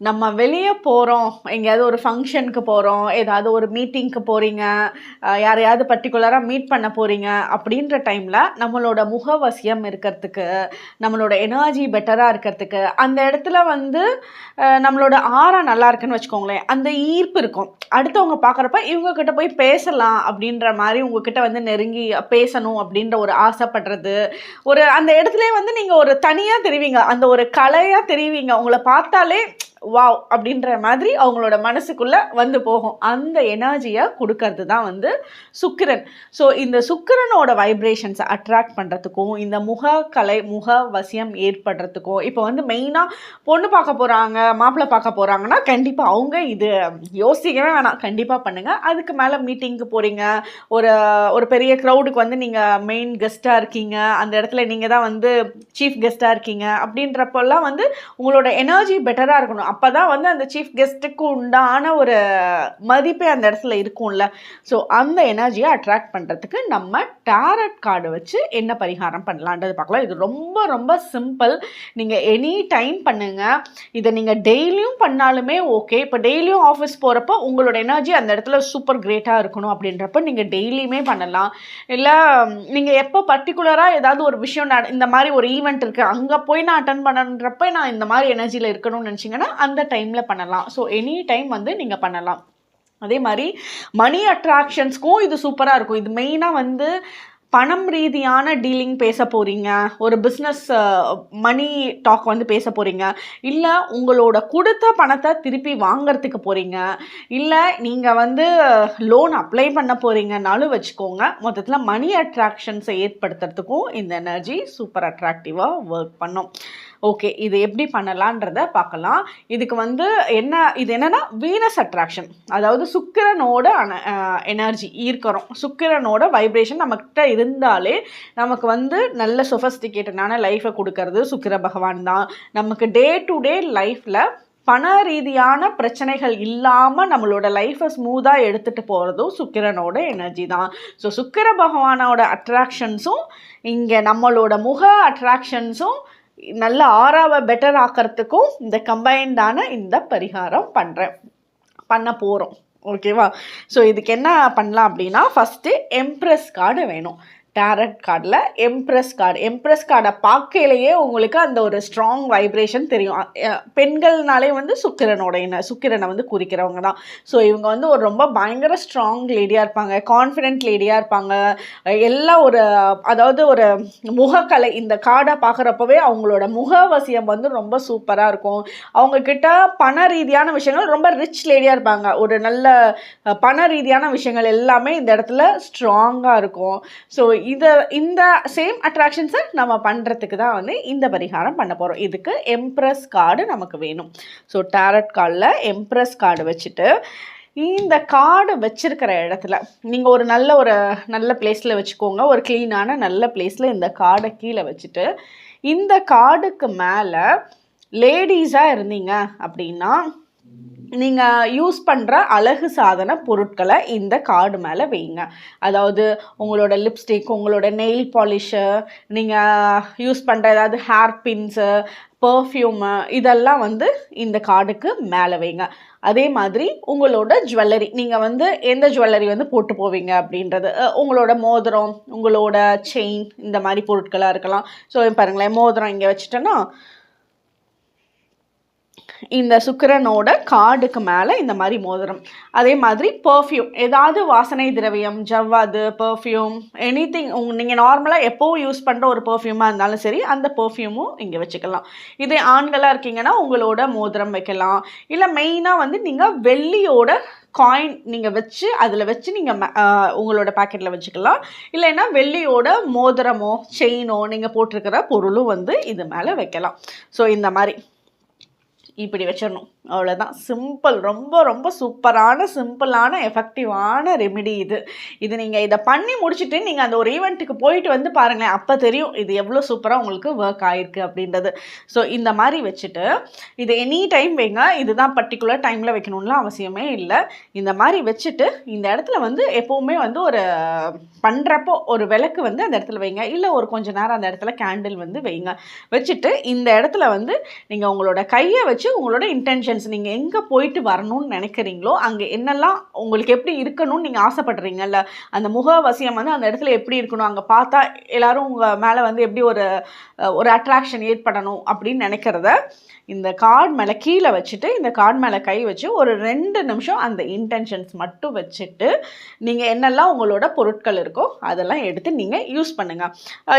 நம்ம வெளியே போகிறோம் எங்கேயாவது ஒரு ஃபங்க்ஷனுக்கு போகிறோம் ஏதாவது ஒரு மீட்டிங்க்கு போகிறீங்க யாரையாவது பர்டிகுலராக மீட் பண்ண போகிறீங்க அப்படின்ற டைமில் நம்மளோட முகவசியம் இருக்கிறதுக்கு நம்மளோட எனர்ஜி பெட்டராக இருக்கிறதுக்கு அந்த இடத்துல வந்து நம்மளோட ஆறா நல்லா இருக்குன்னு வச்சுக்கோங்களேன் அந்த ஈர்ப்பு இருக்கும். அடுத்தவங்க பார்க்குறப்ப இவங்கக்கிட்ட போய் பேசலாம் அப்படின்ற மாதிரி உங்ககிட்ட வந்து நெருங்கி பேசணும் அப்படின்ற ஒரு ஆசைப்படுறது. ஒரு அந்த இடத்துல வந்து நீங்கள் ஒரு தனியாக தெரிவிங்க அந்த ஒரு கலையாக தெரிவிங்க. உங்களை பார்த்தாலே வாவ் அப்படின்ற மாதிரி அவங்களோட மனசுக்குள்ளே வந்து போகும். அந்த எனர்ஜியை கொடுக்கறது தான் வந்து சுக்கிரன். ஸோ இந்த சுக்கிரனோட வைப்ரேஷன்ஸை அட்ராக்ட் பண்ணுறதுக்கும் இந்த முக கலை முக வசியம் ஏற்படுறதுக்கும் இப்போ வந்து மெயினாக பொண்ணு பார்க்க போகிறாங்க மாப்பிள்ளை பார்க்க போகிறாங்கன்னா கண்டிப்பாக அவங்க இது யோசிக்கவே வேணாம். கண்டிப்பாக பண்ணுங்கள் அதுக்கு மேலே மீட்டிங்க்கு போகிறீங்க ஒரு ஒரு பெரிய க்ரௌடுக்கு வந்து நீங்கள் மெயின் கெஸ்ட்டாக இருக்கீங்க. அந்த இடத்துல நீங்கள் தான் வந்து சீஃப் கெஸ்ட்டாக இருக்கீங்க. அப்படின்றப்பெல்லாம் வந்து உங்களோட எனர்ஜி பெட்டராக இருக்கணும். அப்போ தான் வந்து அந்த சீஃப் கெஸ்ட்டுக்கு உண்டான ஒரு மதிப்பே அந்த இடத்துல இருக்கும்ல. ஸோ அந்த எனர்ஜியை அட்ராக்ட் பண்ணுறதுக்கு நம்ம டேரட் கார்டு வச்சு என்ன பரிகாரம் பண்ணலான்றது பார்க்கலாம். இது ரொம்ப ரொம்ப சிம்பிள் நீங்கள் எனி டைம் பண்ணுங்கள் இதை நீங்கள் டெய்லியும் பண்ணாலுமே ஓகே இப்போ டெய்லியும் ஆஃபீஸ் போகிறப்போ உங்களோட எனர்ஜி அந்த இடத்துல சூப்பர் கிரேட்டாக இருக்கணும் அப்படின்றப்ப நீங்கள் டெய்லியுமே பண்ணலாம். இல்லை நீங்கள் எப்போ பர்டிகுலராக ஏதாவது ஒரு விஷயம் இந்த மாதிரி ஒரு ஈவெண்ட் இருக்குது அங்கே போய் நான் அட்டன் பண்ணுறப்ப நான் இந்த மாதிரி எனர்ஜியில் இருக்கணும்னு நினச்சிங்கன்னா அந்த டைமில் பண்ணலாம். ஸோ எனி டைம் வந்து நீங்கள் பண்ணலாம். அதே மாதிரி மணி அட்ராக்ஷன்ஸ்க்கும் இது சூப்பராக இருக்கும். இது மெயினாக வந்து பணம் ரீதியான டீலிங் பேச போகிறீங்க ஒரு பிஸ்னஸ் மணி டாக் வந்து பேச போகிறீங்க இல்லை உங்களோட கொடுத்த பணத்தை திருப்பி வாங்கிறதுக்கு போகிறீங்க இல்லை நீங்கள் வந்து லோன் அப்ளை பண்ண போகிறீங்கனாலும் வச்சுக்கோங்க. மொத்தத்தில் மணி அட்ராக்ஷன்ஸை ஏற்படுத்துறதுக்கும் இந்த எனர்ஜி சூப்பர் அட்ராக்டிவாக ஒர்க் பண்ணும். ஓகே இது எப்படி பண்ணலான்றத பார்க்கலாம். இதுக்கு வந்து என்ன இது என்னன்னா வீனஸ் அட்ராக்ஷன் அதாவது சுக்கிரனோட எனர்ஜி ஈர்க்கிறோம். சுக்கிரனோட வைப்ரேஷன் நம்மக்கிட்ட இருந்தாலே நமக்கு வந்து நல்ல சொஃபஸ்டிகேட்டடான லைஃப்பை கொடுக்கறது சுக்கிர பகவான் தான். நமக்கு டே டு டே லைஃப்பில் பண ரீதியான பிரச்சனைகள் இல்லாமல் நம்மளோட லைஃப்பை ஸ்மூத்தாக எடுத்துகிட்டு போகிறதும் சுக்கிரனோட எனர்ஜி தான். ஸோ சுக்கிர பகவானோட அட்ராக்ஷன்ஸும் இங்கே நம்மளோட முக அட்ராக்ஷன்ஸும் நல்ல ஆறாவை பெட்டர் ஆக்கிறதுக்கும் இந்த கம்பைன்டான இந்த பரிகாரம் பண்ணுறேன் பண்ண போகிறோம் ஓகேவா ஸோ இதுக்கு என்ன பண்ணலாம் அப்படின்னா ஃபஸ்ட்டு எம்ப்ரெஸ் கார்டு வேணும். டேரட் கார்டில் எம்ப்ரெஸ் கார்டு எம்ப்ரெஸ் கார்டை பார்க்கையிலேயே உங்களுக்கு அந்த ஒரு ஸ்ட்ராங் வைப்ரேஷன் தெரியும். பெண்கள்னாலே வந்து சுக்கிரனோட சுக்கிரனை வந்து குறிக்கிறவங்க தான். ஸோ இவங்க வந்து ஒரு ரொம்ப பயங்கர ஸ்ட்ராங் லேடியாக இருப்பாங்க கான்ஃபிடென்ட் லேடியாக இருப்பாங்க. எல்லாம் ஒரு அதாவது ஒரு முகக்கலை இந்த கார்டை பார்க்குறப்பவே அவங்களோட முகவசியம் வந்து ரொம்ப சூப்பராக இருக்கும். அவங்கக்கிட்ட பண ரீதியான விஷயங்கள் ரொம்ப ரிச் லேடியாக இருப்பாங்க. ஒரு நல்ல பண ரீதியான விஷயங்கள் எல்லாமே இந்த இடத்துல ஸ்ட்ராங்காக இருக்கும். ஸோ இதை இந்த சேம் அட்ராக்ஷன்ஸை நம்ம பண்ணுறதுக்கு தான் வந்து இந்த பரிகாரம் பண்ண போகிறோம் இதுக்கு எம்ப்ரஸ் கார்டு நமக்கு வேணும். ஸோ டேரட் கார்டில் எம்ப்ரஸ் கார்டு வச்சுட்டு இந்த கார்டு வச்சுருக்கிற இடத்துல நீங்கள் ஒரு நல்ல ஒரு நல்ல பிளேஸில் வச்சுக்கோங்க. ஒரு க்ளீனான நல்ல பிளேஸில் இந்த கார்டை கீழே வச்சுட்டு இந்த கார்டுக்கு மேலே லேடிஸாக இருந்தீங்க அப்படின்னா நீங்கள் யூஸ் பண்ணுற அழகு சாதன பொருட்களை இந்த கார்டு மேலே வைங்க. அதாவது உங்களோட லிப்ஸ்டிக் உங்களோட நெயில் பாலிஷு நீங்கள் யூஸ் பண்ணுற ஏதாவது ஹேர் பின்ஸு பர்ஃப்யூமு இதெல்லாம் வந்து இந்த கார்டுக்கு மேலே வைங்க. அதே மாதிரி உங்களோட ஜுவல்லரி நீங்கள் வந்து எந்த ஜுவல்லரி வந்து போட்டு போவீங்க அப்படின்றது உங்களோட மோதிரம் உங்களோட செயின் இந்த மாதிரி பொருட்களாக இருக்கலாம். ஸோ பாருங்களேன் மோதிரம் இங்கே வச்சுட்டேன்னா இந்த சுக்கிரனோட கார்டுக்கு மேலே இந்த மாதிரி மோதிரம். அதே மாதிரி பர்ஃப்யூம் ஏதாவது வாசனை திரவியம் ஜவ்வாது பர்ஃப்யூம் எனி திங் உங் நீங்கள் நார்மலாக எப்போவும் யூஸ் பண்ணுற ஒரு பர்ஃப்யூமாக இருந்தாலும் சரி அந்த பர்ஃப்யூமும் இங்கே வச்சுக்கலாம். இதே ஆண்களாக இருக்கீங்கன்னா உங்களோட மோதிரம் வைக்கலாம். இல்லை மெயினாக வந்து நீங்கள் வெள்ளியோட காயின் நீங்கள் வச்சு அதில் வச்சு நீங்கள் உங்களோட பாக்கெட்டில் வச்சுக்கலாம். இல்லைன்னா வெள்ளியோட மோதிரமோ செயினோ நீங்கள் போட்டிருக்கிற பொருளும் வந்து இது மேலே வைக்கலாம். ஸோ இந்த மாதிரி. இப்படி வச்சிடணும். அவ்வளோதான் சிம்பிள் ரொம்ப ரொம்ப சூப்பரான சிம்பிளான எஃபெக்டிவான ரெமிடி இது. இது நீங்கள் இதை பண்ணி முடிச்சுட்டு நீங்கள் அந்த ஒரு ஈவெண்ட்டுக்கு போயிட்டு வந்து பாருங்களேன் அப்போ தெரியும் இது எவ்வளோ சூப்பராக உங்களுக்கு ஒர்க் ஆகிருக்கு அப்படின்றது. ஸோ இந்த மாதிரி வச்சுட்டு இது எனி டைம் வைங்க இதுதான் பர்டிகுலர் டைமில் வைக்கணும்லாம் அவசியமே இல்லை. இந்த மாதிரி வச்சுட்டு இந்த இடத்துல வந்து எப்போவுமே வந்து ஒரு பண்ணுறப்போ ஒரு விளக்கு வந்து அந்த இடத்துல வைங்க. இல்லை ஒரு கொஞ்சம் நேரம் அந்த இடத்துல கேண்டில் வந்து வைங்க. வச்சுட்டு இந்த இடத்துல வந்து நீங்கள் உங்களோட கையை வச்சு உங்களோட இன்டென்ஷன் எக்ஸ்பீரியன்ஸ் நீங்கள் எங்கே போயிட்டு வரணும்னு நினைக்கிறீங்களோ அங்கே என்னெல்லாம் உங்களுக்கு எப்படி இருக்கணும்னு நீங்கள் ஆசைப்படுறீங்கல்ல? அந்த முகவசியம் வந்து அந்த இடத்துல எப்படி இருக்கணும்? அங்கே பார்த்தா எல்லோரும் உங்கள் மேலே வந்து எப்படி ஒரு ஒரு அட்ராக்ஷன் ஏற்படணும் அப்படின்னு நினைக்கிறத இந்த கார்டு மேலே கீழே வச்சுட்டு இந்த கார்டு மேலே கை வச்சு ஒரு ரெண்டு நிமிஷம் அந்த இன்டென்ஷன்ஸ் மட்டும் வச்சுட்டு நீங்கள் என்னெல்லாம் உங்களோட பொருட்கள் இருக்கோ அதெல்லாம் எடுத்து நீங்கள் யூஸ் பண்ணுங்கள்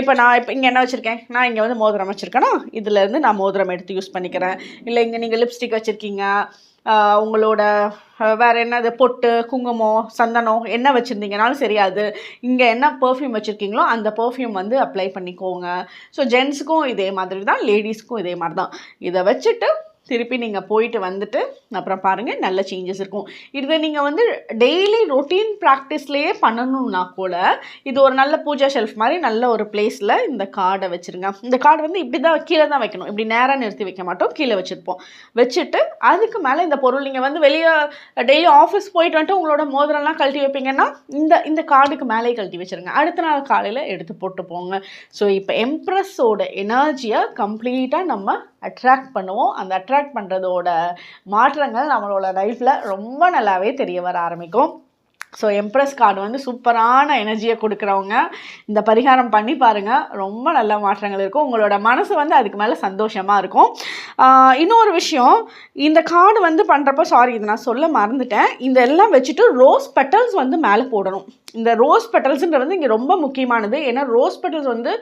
இப்போ நான் இப்போ இங்கே என்ன வச்சுருக்கேன்? நான் இங்கே வந்து மோதிரம் வச்சுருக்கேன்னா இதுலேருந்து நான் மோதிரம் எடுத்து யூஸ் பண்ணிக்கிறேன். இல்லை இங்கே நீங்கள் லிப்ஸ்டிக் வச்சுருக்கீங்க. உங்களோட வேறு என்னது பொட்டு குங்குமம் சந்தனம் என்ன வச்சுருந்தீங்கனாலும் சரி அது இங்கே என்ன பர்ஃப்யூம் வச்சுருக்கீங்களோ அந்த பெர்ஃப்யூம் வந்து அப்ளை பண்ணிக்கோங்க. ஸோ ஜென்ஸுக்கும் இதே மாதிரி தான் லேடிஸ்க்கும் இதே மாதிரி தான் இதை வச்சுட்டு திருப்பி நீங்கள் போயிட்டு வந்துட்டு அப்புறம் பாருங்கள் நல்ல சேஞ்சஸ் இருக்கும். இதை நீங்கள் வந்து டெய்லி ரொட்டீன் ப்ராக்டிஸ்லேயே பண்ணணும்னா கூட இது ஒரு நல்ல பூஜா ஷெல்ஃப் மாதிரி நல்ல ஒரு பிளேஸில் இந்த கார்டை வச்சுருங்க. இந்த கார்டு வந்து இப்படி தான் கீழே தான் வைக்கணும். இப்படி நேராக நிறுத்தி வைக்க மாட்டோம் கீழே வச்சுருப்போம். வச்சுட்டு அதுக்கு மேலே இந்த பொருள் நீங்கள் வந்து வெளியே டெய்லி ஆஃபீஸ் போயிட்டு வந்துட்டு உங்களோட மோதிரம்லாம் கழட்டி வைப்பீங்கன்னா இந்த இந்த கார்டுக்கு மேலே கழட்டி வச்சுருங்க. அடுத்த நாள் காலையில் எடுத்து போட்டு போங்க. ஸோ இப்போ எம்ப்ரஸோட எனர்ஜியை கம்ப்ளீட்டாக நம்ம அட்ராக்ட் பண்ணுவோம். அந்த அட்ராக்ட் பண்ணுறதோட மாற்றங்கள் நம்மளோட லைஃப்பில் ரொம்ப நல்லாவே தெரிய வர ஆரம்பிக்கும். ஸோ எம்ப்ரஸ் கார்டு வந்து சூப்பரான எனர்ஜியை கொடுக்குறவங்க. இந்த பரிகாரம் பண்ணி பாருங்கள் ரொம்ப நல்ல மாற்றங்கள் இருக்கும். உங்களோட மனசு வந்து அதுக்கு மேலே சந்தோஷமாக இருக்கும். இன்னொரு விஷயம். இந்த கார்டு வந்து பண்ணுறப்ப சாரி இதை நான் சொல்ல மறந்துட்டேன். இந்த எல்லாம் வச்சுட்டு ரோஸ் பெட்டல்ஸ் வந்து மேலே போடணும். இந்த ரோஸ் பெட்டல்ஸுன்றது வந்து இங்கே ரொம்ப முக்கியமானது. ஏன்னா ரோஸ் பெட்டல்ஸ் வந்து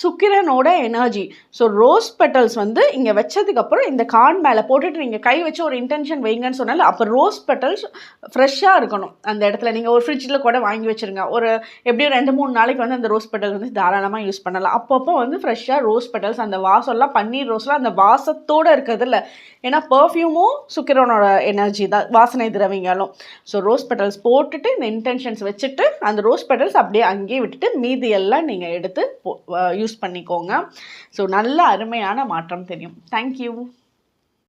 சுக்கிரனோட எனர்ஜி ஸோ ரோஸ் பெட்டல்ஸ் வந்து இங்கே வச்சதுக்கப்புறம் இந்த கார்டு மேலே போட்டுட்டு நீங்கள் கை வச்சு ஒரு இன்டென்ஷன் வைங்கன்னு சொன்னால அப்போ ரோஸ் பெட்டல்ஸ் ஃப்ரெஷ்ஷாக இருக்கணும். அந்த இடத்துல நீங்கள் ஒரு ஃப்ரிட்ஜில் கூட வாங்கி வச்சுருங்க. ஒரு எப்படியும் ரெண்டு மூணு நாளைக்கு வந்து அந்த ரோஸ் பெட்டல் வந்து தாராளமாக யூஸ் பண்ணலாம். அப்பப்போ வந்து ஃப்ரெஷ்ஷாக ரோஸ் பெட்டல்ஸ் அந்த வாசம்லாம் பன்னீர் ரோஸ்லாம் அந்த வாசத்தோடு இருக்கிறதில்ல ஏன்னா பர்ஃப்யூமும் சுக்கிரனோட எனர்ஜி தான் வாசனை திரவிங்களும். ஸோ ரோஸ் பெட்டல்ஸ் போட்டுட்டு இந்த இன்டென்ஷன்ஸ் வச்சுட்டு அந்த ரோஸ் பெட்டல்ஸ் அப்படியே அங்கேயே விட்டுட்டு மீதி எல்லாம் நீங்கள் எடுத்து யூஸ் பண்ணிக்கோங்க. ஸோ நல்ல அருமையான மாற்றம் தெரியும். தேங்க்யூ